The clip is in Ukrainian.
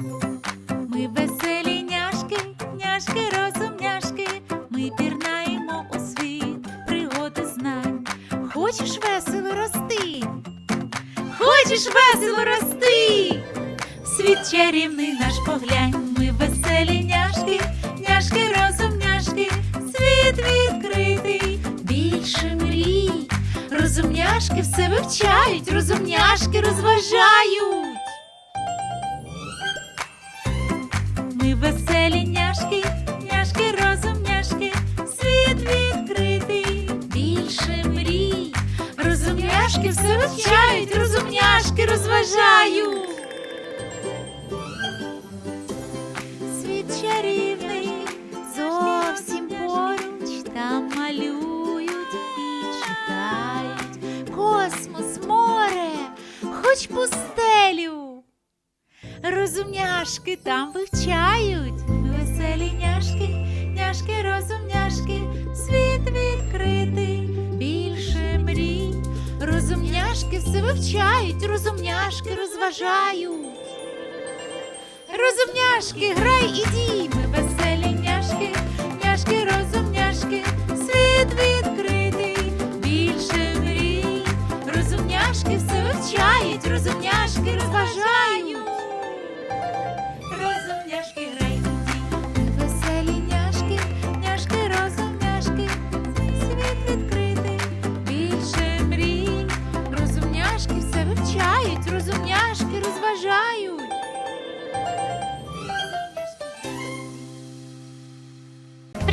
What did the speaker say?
Ми веселі няшки, няшки, розумняшки, ми пірнаємо у світ пригоди знань. Хочеш весело рости? Хочеш весело рости? Світ чарівний наш поглянь, ми веселі няшки, няшки, розумняшки, світ відкритий, більше мрій. Розумняшки все вивчають, розумняшки розважають. Ми веселі няшки, няшки, розумняшки, світ відкритий, більше мрій. Розумняшки все вивчають, розумняшки розважають. Світ чарівний, зовсім поруч там малюють і читають. Космос, море, хоч пустелю. Розумняшки там вивчають. Веселі няшки, няшки, розумняшки, світ відкритий, більше мрій. Розумняшки все вивчають, розумняшки розважають. Розумняшки, грай і дій, ми веселі няшки, няшки, розумняшки, світ відкритий, більше мрій. Розумняшки все вивчають, розумняшки